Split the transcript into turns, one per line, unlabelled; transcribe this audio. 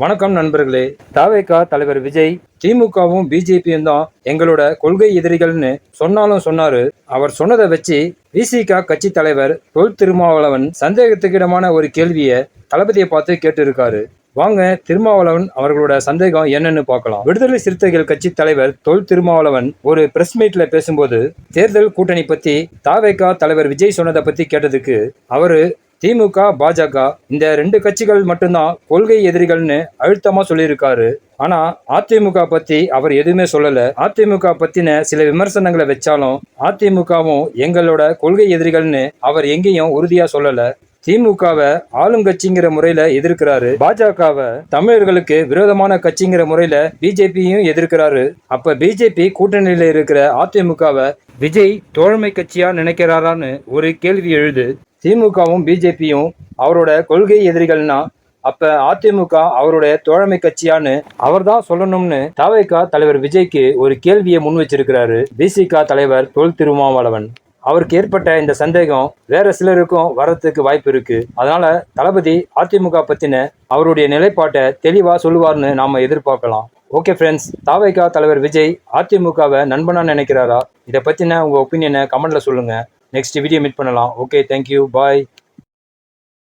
வணக்கம் நண்பர்களே. தாவேகா தலைவர் விஜய் திமுகவும் பிஜேபியும் தான் எங்களோட கொள்கை எதிரிகள்னு சொன்னாலும் சொன்னாரு. அவர் சொன்னதை வச்சு விசிகா கட்சி தலைவர் தொல் திருமாவளவன் சந்தேகத்துக்கிடமான ஒரு கேள்வியை தளபதியை பார்த்து கேட்டிருக்காரு. வாங்க திருமாவளவன் அவர்களோட சந்தேகம் என்னன்னு பார்க்கலாம். விடுதலை சிறுத்தைகள் கட்சி தலைவர் தொல் திருமாவளவன் ஒரு பிரஸ் மீட்ல பேசும்போது தேர்தல் கூட்டணி பத்தி தாவேகா தலைவர் விஜய் சொன்னதை பத்தி கேட்டதுக்கு அவரு திமுக பாஜக இந்த ரெண்டு கட்சிகள் மட்டும்தான் கொள்கை எதிரிகள்னு அழுத்தமா சொல்லியிருக்காரு. ஆனா அதிமுக பத்தி அவர் எதுவுமே சொல்லல. அதிமுக பத்தின சில விமர்சனங்களை வச்சாலும் அதிமுகவும் எங்களோட கொள்கை எதிரிகள்னு அவர் எங்கேயும் உறுதியா சொல்லல. திமுகவை ஆளுங்கட்சிங்கிற முறையில எதிர்க்கிறாரு. பாஜகவை தமிழர்களுக்கு விரோதமான கட்சிங்கிற முறையில பிஜேபியும் எதிர்க்கிறாரு. அப்ப பிஜேபி கூட்டணியில இருக்கிற அதிமுகவை விஜய் தோழமை கட்சியா நினைக்கிறாரான்னு ஒரு கேள்வி எழுது. திமுகவும் பிஜேபியும் அவரோட கொள்கை எதிரிகள்னா அப்ப அதிமுக அவருடைய தோழமை கட்சியான்னு அவர்தான் சொல்லணும்னு தாவேகா தலைவர் விஜய்க்கு ஒரு கேள்வியை முன் வச்சிருக்கிறாரு. பிசிக தலைவர் தொல் திருமாவளவன். அவருக்கு ஏற்பட்ட இந்த சந்தேகம் வேற சிலருக்கும் வரத்துக்கு வாய்ப்பு இருக்கு. அதனால தளபதி அதிமுக பத்தின அவருடைய நிலைப்பாட்டை தெளிவா சொல்லுவார்னு நாம எதிர்பார்க்கலாம். ஓகே ஃப்ரெண்ட்ஸ் தாவைக்கா தலைவர் விஜய் அதிமுகவை நண்பனா நினைக்கிறாரா? இதை பத்தின உங்க ஒப்பீனியனை கமெண்ட்ல சொல்லுங்க. நெக்ஸ்ட் வீடியோ மீட் பண்ணலாம். Okay thank you bye